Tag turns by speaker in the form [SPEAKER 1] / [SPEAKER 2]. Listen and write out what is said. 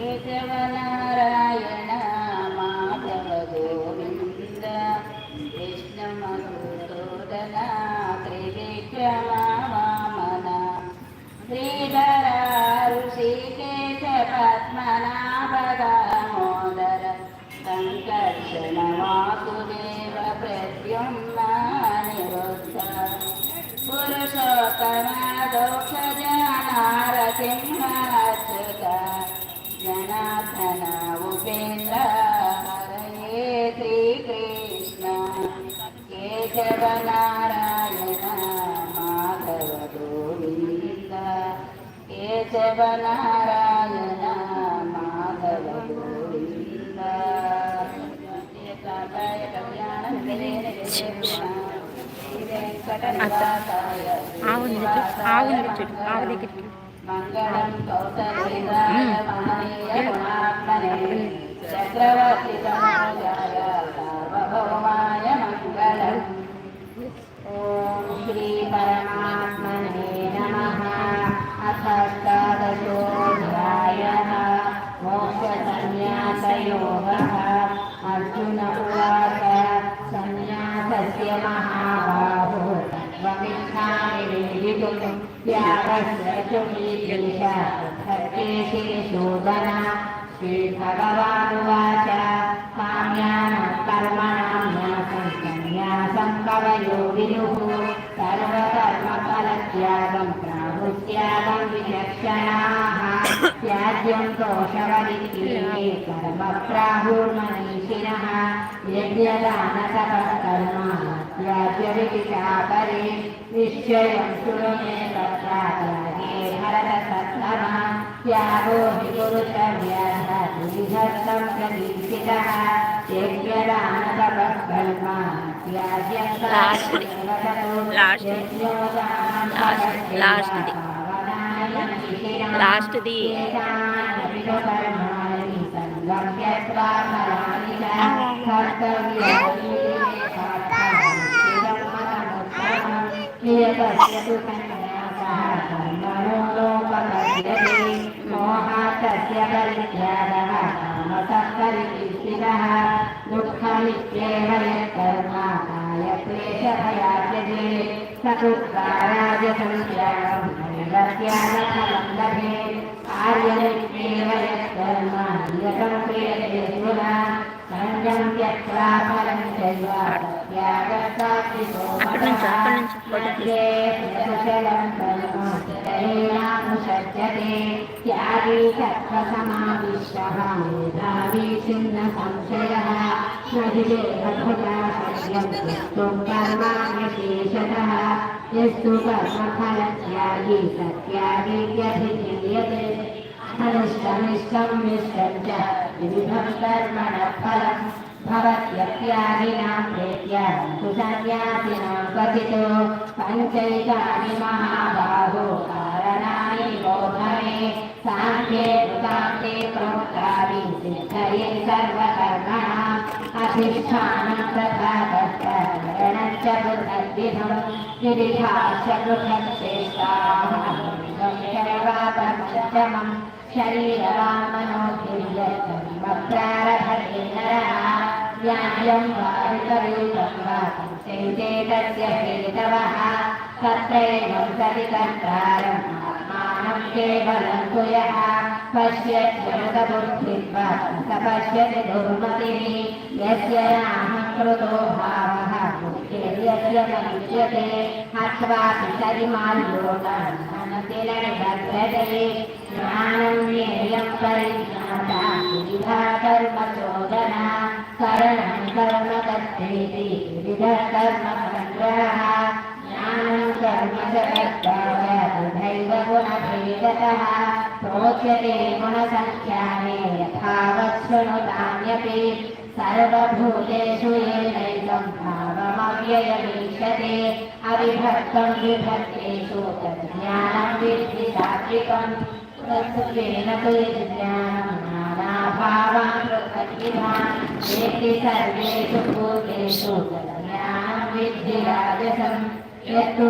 [SPEAKER 1] కేశవనారాయణ మాధవ గోవింద విష్ణుమధుసూదన త్రివిక్రమ వామన శ్రీధర ఋషికేశ పద్మనాభ సంకర్షణ వాసుదేవ ప్రద్యుమ్న నిరుద్ధ పురుషోత్తమ దోక్ష జనారసింహ కేశవ మాధవ గోవింద కేశవ మాధవ గోవింద కళ్యాణ
[SPEAKER 2] ఆవుంది చూడు ఆవుంది ఆవు
[SPEAKER 1] మంగళం చక్రవర్తి सन्न्यासस्य महाबाहो तत्त्वमिच्छामि वेदितुं त्यागस्य च कीदृश सत्येशूदन श्रीभगवानुवाच काम्यानां कर्मणां न्यासं सन्न्यासं कवयो विदुः सर्वकर्मफलत्यागं प्राहुत्यागं विचक्षणाः त्याज्यं दोषवदित्ये कर्म प्राहुर्मनीषिणः यज्ञदानतपः कर्म त्याज्यविचापरे निश्चयं शृणु मे तत्र त्यागे भरतसत्तमः त्यागो हि गुरुतव्यः द्विधत्तं प्रदीक्षितः यज्ञदानतपः कर्म त्याज्यं मोहातस्य परित्यागः कामतः परिचितिः दुःखमित्येव यत्कर्म लभे कार्यमित्येव यत्कर्म नियतं क्रियते सञ्जं त्यक्त्वा फलं चैव त्यागस्तात्विको
[SPEAKER 2] అక్కడి నుంచి అక్కడి నుంచి
[SPEAKER 1] मध्ये कुशलं कर्म शरीरानुसज्जते त्यागी सत्त्वसमाविष्टः मेधावी छिन्न संशयः न हि देहभृता सत्यं तुष्टुं कर्माण्यशेषतः यस्तु कर्मफलत्यागी सत्यागीत्यभिधीयते अनिष्टमिष्टं मिष्टं च विविधं कर्मणः फलम् भवत्यत्यागिनां प्रेत्या तु सन्न्यासिनां पञ्चैकानि महाबाहो कारणानि बोधने साङ्ख्ये कृतान्ते प्रोक्तानि सिद्धये सर्वकर्मणाम् अधिष्ठानं तथा करणश्च पृथग्विधं विविधाश्च पृथक् श्रेष्ठाः शैवापञ्चमम् शरीरवामनोभिर्यत्कर्म प्रारभते नरः न्यायं वा विपरीतं वा चैते तस्य हेतवः तत्रैवं सति कर्तारम् आत्मानं केवलं तु यः पश्यत्यमतबुद्धिर्वा स पश्यति दुर्मतिः यस्य नाहङ्कृतो भावः बुद्धिर्यस्य मनुष्यते हत्वा पितरिमाल्योगते ज्ञानं ज्ञेयं परिज्ञाता विविधा कर्मचोदना करणं कर्म कर्तेति विविधः कर्म सङ्ग्रहः ज्ञानं कर्म च कर्तव्य तथैव गुणभेदतः प्रोच्यते गुणसङ्ख्याने यथावत् सर्वभूतेषु येनैकं भावमव्ययमीक्षते। अविभक्तं विभक्तेषु तज्ज्ञानं विद्धि सात्विकं तत्त्वेन तु यज्ञानं नानाभावान् पृथग्विधान् वेत्ति सर्वेषु भूतेषु तज्ज्ञानं विद्धि राजसं यत्तु